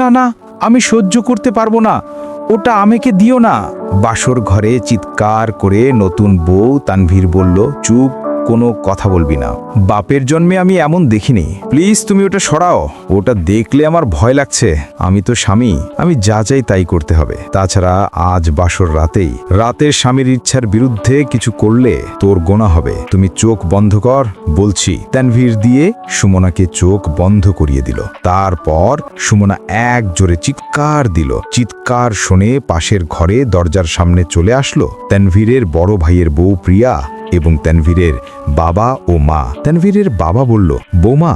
না না, আমি সহ্য করতে পারব না। ওটা আমাকে দিও না। বাসর ঘরে চিৎকার করে নতুন বউ তানভীর বলল, চুপ কোনো কথা বলবি না। বাপের জন্মে আমি এমন দেখিনি। প্লিজ তুমি ওটা সরাও। ওটা দেখলে আমার ভয় লাগছে। আমি তো স্বামী। আমি যা চাই তাই করতে হবে। তাছাড়া আজ বাসর রাতেই রাতের স্বামীর ইচ্ছার বিরুদ্ধে কিছু করলে তোর গোনা হবে। তুমি চোখ বন্ধ কর, বলছি। তানভীর দিয়ে সুমনাকে চোখ বন্ধ করিয়ে দিল। তারপর সুমনা এক জোরে চিৎকার দিল। চিৎকার শুনে পাশের ঘরে দরজার সামনে চলে আসলো। তানভীরের বড় ভাইয়ের বউ প্রিয়া এবং তানভীরের বাবা ও মা। তানভীরের বাবা বলল, বৌমা,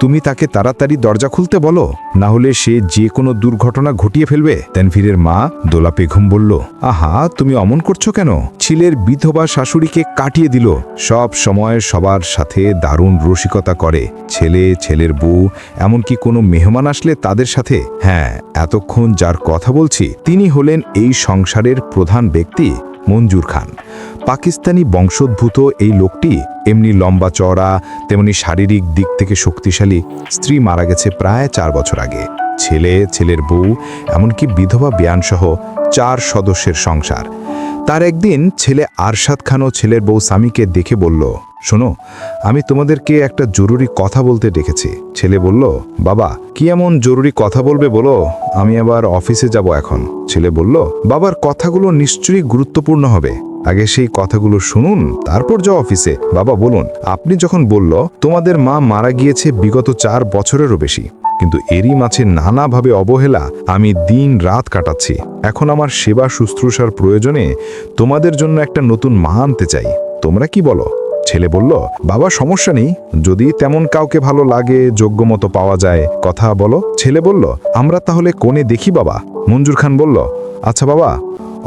তুমি তাকে তাড়াতাড়ি দরজা খুলতে বলো, না হলে সে যে কোনো দুর্ঘটনা ঘটিয়ে ফেলবে। তানভীরের মা দোলা বেগম বলল, আহা, তুমি অমন করছ কেন? ছেলের বিধবা শাশুড়িকে কাটিয়ে দিল। সব সময় সবার সাথে দারুণ রসিকতা করে। ছেলে, ছেলের বউ, এমনকি কোনো মেহমান আসলে তাদের সাথে? হ্যাঁ এতক্ষণ যার কথা বলছি, তিনি হলেন এই সংসারের প্রধান ব্যক্তি মঞ্জুর খান। পাকিস্তানি বংশোদ্ভূত এই লোকটি এমনি লম্বা চওড়া, তেমনি শারীরিক দিক থেকে শক্তিশালী স্ত্রী মারা গেছে প্রায় চার বছর আগে। ছেলে, ছেলের বউ, এমনকি বিধবা বিয়ানসহ চার সদস্যের সংসার। তার একদিন ছেলে আরশাদ খানও ছেলের বউ স্বামীকে দেখে বলল, শোনো, আমি তোমাদেরকে একটা জরুরি কথা বলতে ডেকেছি। ছেলে বলল, বাবা, কি এমন জরুরি কথা বলবে বলো? আমি আবার অফিসে যাব এখন। ছেলে বলল, বাবার কথাগুলো নিশ্চয়ই গুরুত্বপূর্ণ হবে। আগে সেই কথাগুলো শুনুন, তারপর যাও অফিসে। বাবা, বলুন, আপনি যখন বলল, তোমাদের মা মারা গিয়েছে বিগত চার বছরেরও বেশি। কিন্তু এরই মাঝে নানাভাবে অবহেলা আমি দিন রাত কাটাচ্ছি। এখন আমার সেবা শুশ্রূষার প্রয়োজনে তোমাদের জন্য একটা নতুন মা আনতে চাই। তোমরা কি বলো? ছেলে বলল, বাবা, সমস্যা নেই। যদি তেমন কাউকে ভালো লাগে, যোগ্য মতো পাওয়া যায়, কথা বলো। ছেলে বলল, আমরা তাহলে কোণে দেখি বাবা। মঞ্জুর খান বলল আচ্ছা বাবা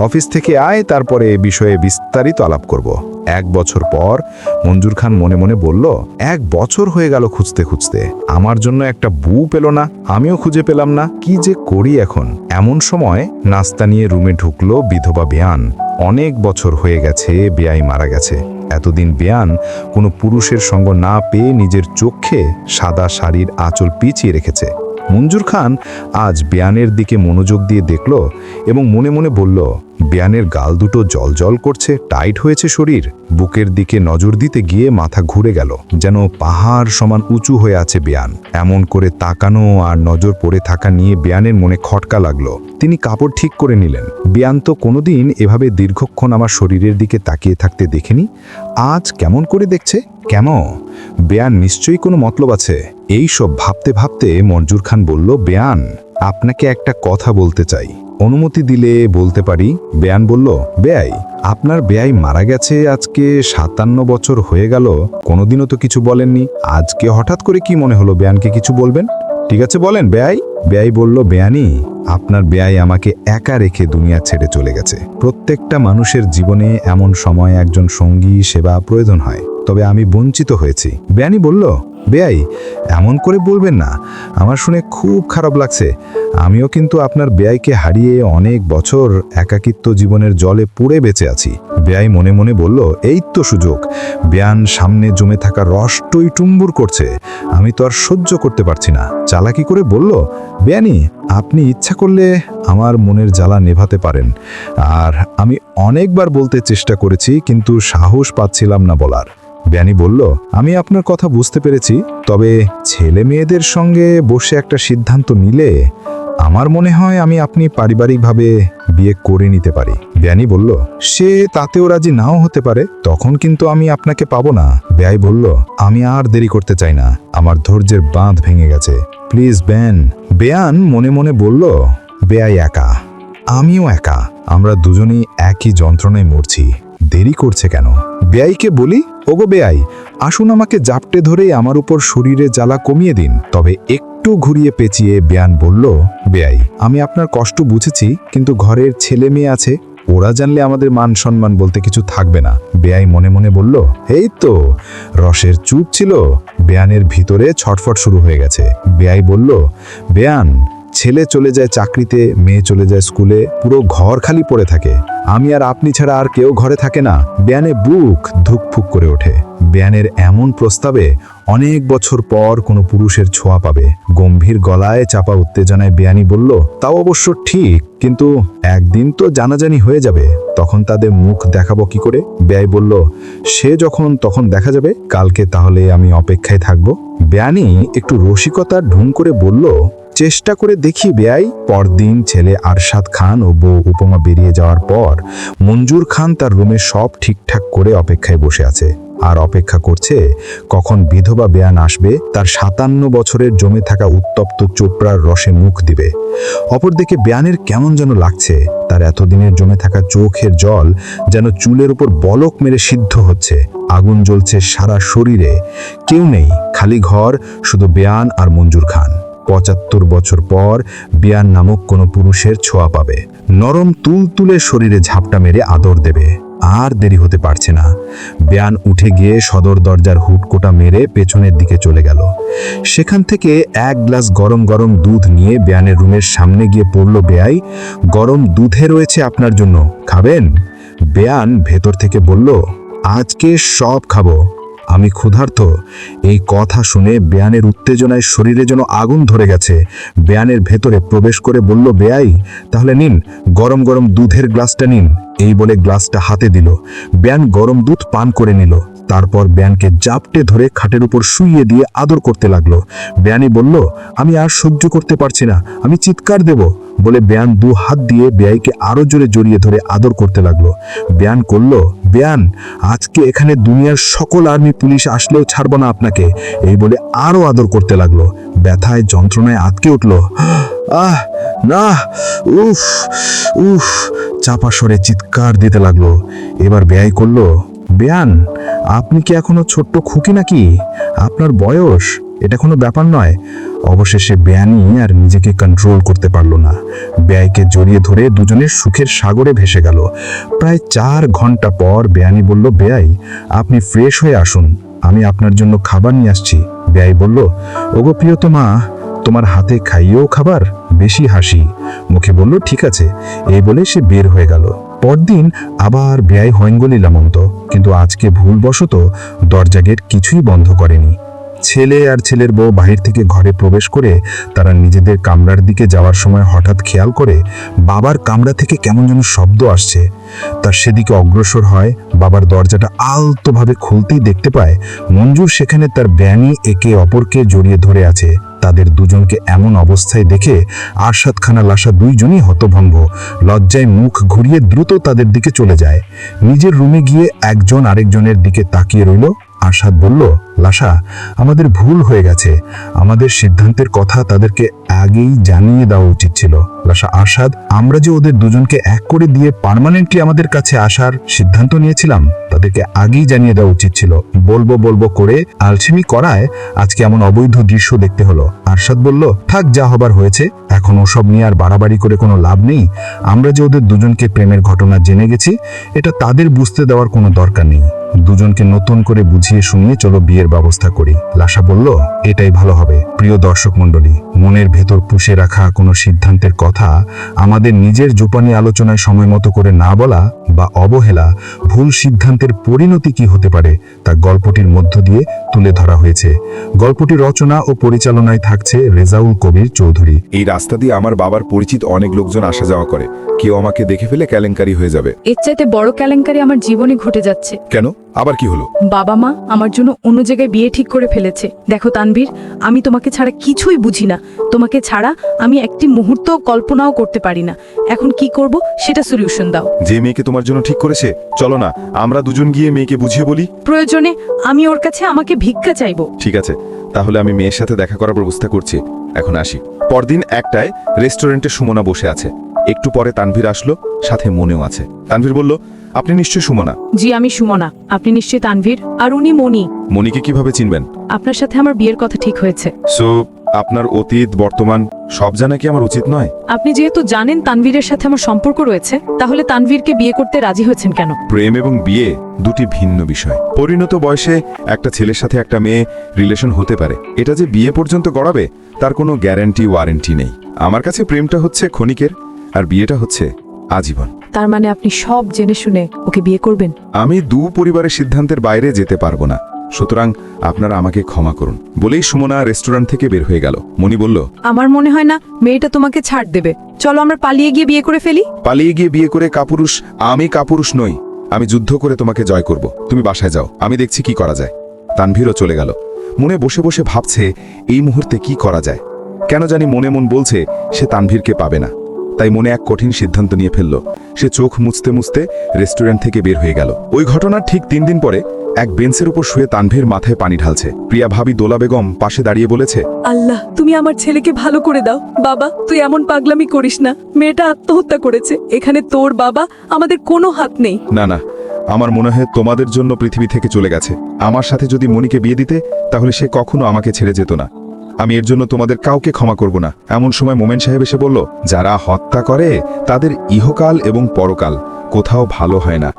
অফিস থেকে আয়, তারপরে এ বিষয়ে বিস্তারিত আলাপ করব। এক বছর পর মঞ্জুর খান মনে মনে বলল, এক বছর হয়ে গেল খুঁজতে খুঁজতে। আমার জন্য একটা বু পেল না, আমিও খুঁজে পেলাম না। কি যে করি এখন? এমন সময় নাস্তা নিয়ে রুমে ঢুকলো বিধবা বেয়ান। অনেক বছর হয়ে গেছে, বেয়াই মারা গেছে। এতদিন বেয়ান কোনো পুরুষের সঙ্গ না পেয়ে নিজের চোখে সাদা শাড়ির আঁচল পিছিয়ে রেখেছে। মঞ্জুর খান আজ বেয়ানের দিকে মনোযোগ দিয়ে দেখল এবং মনে মনে বলল বেয়ানের গাল দুটো জল জল করছে, টাইট হয়েছে শরীর। বুকের দিকে নজর দিতে গিয়ে মাথা ঘুরে গেল, যেন পাহাড় সমান উঁচু হয়ে আছে বেয়ান এমন করে তাকানো আর নজর পড়ে থাকা নিয়ে বেয়ানের মনে খটকা লাগল। তিনি কাপড় ঠিক করে নিলেন। বেয়ান তো কোনোদিন এভাবে দীর্ঘক্ষণ আমার শরীরের দিকে তাকিয়ে থাকতে দেখেনি। আজ কেমন করে দেখছে? কেন? বেয়ান নিশ্চয়ই কোনো মতলব আছে। এই সব ভাবতে ভাবতে মঞ্জুর খান বলল বেয়ান আপনাকে একটা কথা বলতে চাই। অনুমতি দিলে বলতে পারি, বেয়ান বলল, বেয়াই, আপনার বেয়াই মারা গেছে আজকে সাতান্ন বছর হয়ে গেল, কোনোদিনও তো কিছু বলেননি। আজকে হঠাৎ করে কি মনে হলো, বেয়ানকে কিছু বলবেন? ঠিক আছে, বলেন, বেয়াই। বেয়াই বলল, বেয়ানি, আপনার বেয়াই আমাকে একা রেখে দুনিয়া ছেড়ে চলে গেছে। প্রত্যেকটা মানুষের জীবনে এমন সময় একজন সঙ্গী সেবা প্রয়োজন হয়, তবে আমি বঞ্চিত হয়েছি। বেয়ানি বলল বেয়াই এমন করে বলবেন না। আমার শুনে খুব খারাপ লাগছে। আমিও কিন্তু আপনার বেয়াইকে হারিয়ে অনেক বছর একাকিত্ব জীবনের জলে পুড়ে বেঁচে আছি। বেয়াই মনে মনে বলল, এই তো সুযোগ। বেয়ান সামনে জমে থাকা রস টই টুম্বুর করছে। আমি তো আর সহ্য করতে পারছি না। চালাকি করে বলল বেয়ানি আপনি ইচ্ছা করলে আমার মনের জ্বালা নেভাতে পারেন। আর আমি অনেকবার বলতে চেষ্টা করেছি, কিন্তু সাহস পাচ্ছিলাম না বলার। ব্যানি বলল, আমি আপনার কথা বুঝতে পেরেছি, তবে ছেলে মেয়েদের সঙ্গে বসে একটা সিদ্ধান্ত নিলে আমার মনে হয় আমি আপনি পারিবারিকভাবে বিয়ে করে নিতে পারি। ব্যানি বলল, সে তাতেও রাজি নাও হতে পারে, তখন কিন্তু আমি আপনাকে পাবো না। ব্যয় বলল, আমি আর দেরি করতে চাই না, আমার ধৈর্যের বাঁধ ভেঙে গেছে। Please, ban. বেয়ান মনে মনে বলল, বেয়াই একা, আমিও একা, আমরা দুজনেই একই যন্ত্রণায় মরছি। দেরি করছে কেন? বেয়াইকে বলি, ওগো বেয়াই আসুন আমাকে জাপটে ধরেই আমার উপর শরীরে জ্বালা কমিয়ে দিন। তবে একটু ঘুরিয়ে পেঁচিয়ে বেয়ান বলল বেয়াই আমি আপনার কষ্ট বুঝেছি, কিন্তু ঘরের ছেলে মেয়ে আছে, ওরা জানলে আমাদের মান সম্মান বলতে কিছু থাকবে না। বেয়াই মনে মনে বলল, এই তো, রসের চুপ ছিল। বেয়ানের ভিতরে ছটফট শুরু হয়ে গেছে। বেয়াই বলল, বেয়ান ছেলে চলে যায় চাকরিতে, মেয়ে চলে যায় স্কুলে, পুরো ঘর খালি পড়ে থাকে। আমি আর আপনি ছাড়া আর কেউ ঘরে থাকে না। ব্যানে বুক ধুকফুক করে ওঠে। ব্যানের এমন প্রস্তাবে অনেক বছর পর কোনো পুরুষের ছোঁয়া পাবে। গম্ভীর গলায় চাপা উত্তেজনায় বেয়ানি বলল, তাও অবশ্য ঠিক, কিন্তু একদিন তো জানাজানি হয়ে যাবে। তখন তাদের মুখ দেখাবো কি করে? ব্যয় বলল, সে যখন তখন দেখা যাবে। কালকে তাহলে আমি অপেক্ষায় থাকব। বেয়ানি একটু রসিকতা ঢুং করে বলল চেষ্টা করে দেখি বেয়াই পরদিন ছেলে আরশাদ খান ও বউ উপমা বেরিয়ে যাওয়ার পর মঞ্জুর খান তার রুমে সব ঠিকঠাক করে অপেক্ষায় বসে আছে। আর অপেক্ষা করছে কখন বিধবা বেয়ান আসবে, তার সাতান্ন বছরের জমে থাকা উত্তপ্ত চোপড়ার রসে মুখ দিবে। অপরদিকে বেয়ানের কেমন যেন লাগছে, তার এতদিনের জমে থাকা চোখের জল যেন চুলের উপর বলক মেরে সিদ্ধ হচ্ছে। আগুন জ্বলছে সারা শরীরে। কেউ নেই, খালি ঘর, শুধু বেয়ান আর মঞ্জুর খান। পঁচাত্তর বছর পর বিয়ান নামক কোনো পুরুষের ছোঁয়া পাবে। নরম তুল তুলে শরীরে ঝাপটা মেরে আদর দেবে। আর দেরি হতে পারছে না। বেয়ান উঠে গিয়ে সদর দরজার হুটকোটা মেরে পেছনের দিকে চলে গেল। সেখান থেকে এক গ্লাস গরম গরম দুধ নিয়ে বেয়ানের রুমের সামনে গিয়ে পড়ল বেয়াই, গরম দুধে রয়েছে আপনার জন্য, খাবেন? বেয়ান ভেতর থেকে বলল, আজকে সব খাব। আমি ক্ষুধার্ত। এই কথা শুনে বেয়ানের উত্তেজনায় শরীরে যেন আগুন ধরে গেছে। বেয়ানের ভেতরে প্রবেশ করে বলল, বেয়াই, তাহলে নিন, গরম গরম দুধের গ্লাসটা নিন। এই বলে গ্লাসটা হাতে দিল। বেয়ান গরম দুধ পান করে নিল। তারপর ব্যানকে জাপটে ধরে খাটের উপর শুইয়ে দিয়ে আদর করতে লাগল। ব্যানি বলল, আমি আর সহ্য করতে পারছি না, আমি চিৎকার দেব। বলে ব্যান দু হাত দিয়ে বেয়াইকে আরও জোরে জড়িয়ে ধরে আদর করতে লাগল। ব্যান করল ব্যান আজকে এখানে দুনিয়ার সকল আর্মি পুলিশ আসলেও ছাড়বো না আপনাকে। এই বলে আরও আদর করতে লাগল। ব্যথায়, যন্ত্রণায় আটকে উঠল। আহ, না, উফ উফ। চাপা সরে চিৎকার দিতে লাগল। এবার ব্যয় করল বেয়ান আপনি কি এখনও ছোট্ট খুকি নাকি? আপনার বয়স? এটা কোনো ব্যাপার নয়। অবশেষে বেয়ানি আর নিজেকে কন্ট্রোল করতে পারল না। ব্যয়কে জড়িয়ে ধরে দুজনের সুখের সাগরে ভেসে গেল। প্রায় চার ঘণ্টা পর বেয়ানি বলল, বেয়াই, আপনি ফ্রেশ হয়ে আসুন। আমি আপনার জন্য খাবার নিয়ে আসছি। ব্যয় বলল, ওগো প্রিয়তমা, তোমার হাতে খাইয়েও খাবার, বেশি হাসি। মুখে বলল, ঠিক আছে। এই বলে সে বের হয়ে গেল। পরদিন আবার ব্যয় হয়ঙ্গলিলাম লামন্ত কিন্তু আজকে ভুলবশত দরজা গেট কিছুই বন্ধ করেনি। ছেলে আর ছেলের বউ বাহির থেকে ঘরে প্রবেশ করে তারা নিজেদের কামরার দিকে যাওয়ার সময় হঠাৎ খেয়াল করে বাবার কামরা থেকে কেমন যেন শব্দ আসছে। তার সেদিকে অগ্রসর হয়, বাবার দরজাটা আলতোভাবে খুলতেই দেখতে পায় মঞ্জুর সেখানে তার ব্যানি একে অপরকে জড়িয়ে ধরে আছে। তাদের দুজনকে এমন অবস্থায় দেখে আরশাদ খানা লাসা দুইজনই হতভম্ব, লজ্জায় মুখ ঘুরিয়ে দ্রুত তাদের দিকে চলে যায়। নিজের রুমে গিয়ে একজন আরেকজনের দিকে তাকিয়ে রইল। আরশাদ বলল লাসা, আমাদের ভুল হয়ে গেছে। আমাদের সিদ্ধান্তের কথা তাদেরকে আগেই জানিয়ে দেওয়া উচিত ছিল। লাসা আরশাদ, আমরা যে ওদের দুজনকে এক করে দিয়ে পার্মানেন্টলি আমাদের কাছে আসার সিদ্ধান্ত নিয়েছিলাম, তাদেরকে আগেই জানিয়ে দেওয়া উচিত ছিল। বলব বলব করে আলসেমি করায় আজকে এমন অবৈধ দৃশ্য দেখতে হলো। আরশাদ বলল, থাক, যা হবার হয়েছে। এখন ওসব নিয়ে আর বাড়াবাড়ি করে কোনো লাভ নেই। আমরা যে ওদের দুজনকে প্রেমের ঘটনা জেনে গেছি, এটা তাদের বুঝতে দেওয়ার কোনো দরকার নেই। দুজনকে নতুন করে বুঝিয়ে শুনিয়ে চলো বিয়ের ব্যবস্থা করি। লাসা বলল এটাই ভালো হবে। প্রিয় দর্শক মণ্ডলী মনের ভেতর পুষে রাখা কোনো সিদ্ধান্তের কথা আমাদের নিজের জোপানি আলোচনায় সময় মতো করে না বলা বা অবহেলা ভুল সিদ্ধান্তের পরিণতি কি হতে পারে তা গল্পটির মধ্য দিয়ে তুলে ধরা হয়েছে। গল্পটি রচনা ও পরিচালনায় থাকছে রেজাউল কবির চৌধুরী। এই রাস্তা দিয়ে আমার বাবার পরিচিত অনেক লোকজন আসা যাওয়া করে। কেউ আমাকে দেখে ফেলে কেলেঙ্কারি হয়ে যাবে। এর চাইতে বড় কেলেঙ্কারি আমার জীবনে ঘটে যাচ্ছে। কেন? আবার কি হলো? বাবা মা আমার জন্য অন্য জায়গায় বিয়ে ঠিক করে ফেলেছে। দেখো তানভীর আমি তোমাকে ছাড়া কিছুই বুঝি না। তোমাকে ছাড়া আমি একটি মুহূর্ত কল্পনাও করতে পারি না। এখন কি করব সেটা সলিউশন দাও। যে মেয়েকে তোমার জন্য ঠিক করেছে চলো না আমরা দুজন গিয়ে মেয়েকে বুঝিয়ে বলি। প্রয়োজনে আমি ওর কাছে আমাকে ভিক্ষা চাইব। ঠিক আছে তাহলে আমি মেয়ের সাথে দেখা করার ব্যবস্থা করছি। এখন আসি। পরদিন একটায় রেস্টুরেন্টে সুমনা বসে আছে। একটু পরে তানভীর আসলো সাথে মনেও আছে। তানভীর বলল আপনি নিশ্চয়ই সুমনা? জি আমি সুমনা। আপনি নিশ্চয়ই তানভীর? আর উনি মনি মনিকে কীভাবে চিনবেন? আপনার সাথে আমার বিয়ের কথা ঠিক হয়েছে। সো আপনার অতীত বর্তমান সব জানা কি আমার উচিত নয়? আপনি যেহেতু জানেন তানভীরের সাথে আমার সম্পর্ক রয়েছে তাহলে তানভীরকে বিয়ে করতে রাজি হয়েছেন কেন? প্রেম এবং বিয়ে দুটি ভিন্ন বিষয়। পরিণত বয়সে একটা ছেলের সাথে একটা মেয়ে রিলেশন হতে পারে। এটা যে বিয়ে পর্যন্ত গড়াবে তার কোনো গ্যারান্টি ওয়ারেন্টি নেই। আমার কাছে প্রেমটা হচ্ছে ক্ষণিকের আর বিয়েটা হচ্ছে আজীবন। তার মানে আপনি সব জেনে শুনে ওকে বিয়ে করবেন? আমি দু পরিবারের সিদ্ধান্তের বাইরে যেতে পারব না। সুতরাং আপনারা আমাকে ক্ষমা করুন। বলেই সুমনা রেস্টুরেন্ট থেকে বের হয়ে গেল। মনি বলল আমার মনে হয় না মেয়েটা তোমাকে ছাড় দেবে। চলো আমরা পালিয়ে গিয়ে বিয়ে করে ফেলি। পালিয়ে গিয়ে বিয়ে করে কাপুরুষ আমি কাপুরুষ নই। আমি যুদ্ধ করে তোমাকে জয় করব। তুমি বাসায় যাও। আমি দেখছি কি করা যায়। তানভীরও চলে গেল। মনে বসে বসে ভাবছে এই মুহূর্তে কি করা যায়? কেন জানি মনে মন বলছে সে তানভীরকে পাবে না। তাই মনে এক কঠিন সিদ্ধান্ত নিয়ে ফেলল। সে চোখ মুছতে মুছতে রেস্টুরেন্ট থেকে বের হয়ে গেল। ওই ঘটনার ঠিক তিন দিন পরে এক বেঞ্চের উপর শুয়ে তানভীর মাথায় পানি ঢালছে। প্রিয়া ভাবি দোলা বেগম পাশে দাঁড়িয়ে বলেছে আল্লাহ তুমি আমার ছেলেকে ভালো করে দাও। বাবা তুই এমন পাগলামি করিস না। মেয়েটা আত্মহত্যা করেছে। এখানে তোর বাবা আমাদের কোনো হাত নেই। না না আমার মনে হয় তোমাদের জন্য পৃথিবী থেকে চলে গেছে। আমার সাথে যদি মনিকে বিয়ে দিতে তাহলে সে কখনো আমাকে ছেড়ে যেত না। আমি এর জন্য তোমাদের কাউকে ক্ষমা করব না। এমন সময় মোমেন সাহেব এসে বলল, যারা হত্যা করে, তাদের ইহকাল এবং পরকাল কোথাও ভালো হয় না।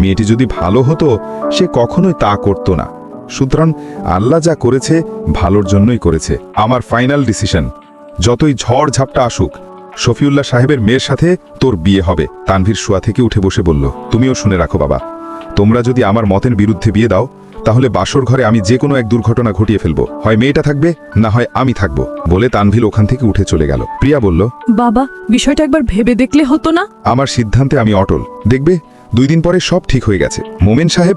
মেয়েটি যদি ভালো হতো, সে কখনোই তা করত না। সুতরাং আল্লাহ যা করেছে, ভালোর জন্যই করেছে। আমার ফাইনাল ডিসিশন। যতই ঝড় ঝাপটা আসুক, শফিউল্লাহ সাহেবের মেয়ের সাথে তোর বিয়ে হবে। তানভীর শোয়া থেকে উঠে বসে বলল, তুমিও শুনে রাখো বাবা। তোমরা যদি আমার মতের বিরুদ্ধে বিয়ে দাও তাহলে বাসর ঘরে আমি যে কোনো এক দুর্ঘটনা ঘটিয়ে ফেলব। হয় মেয়েটা থাকবে না হয় আমি থাকব বলে তানভিল ওখান থেকে উঠে চলে গেল। প্রিয়া বলল বাবা বিষয়টা একবার ভেবে দেখলে হতো না? আমার সিদ্ধান্তে আমি অটল। দেখবে দুই দিন পরে সব ঠিক হয়ে গেছে। মোমেন সাহেব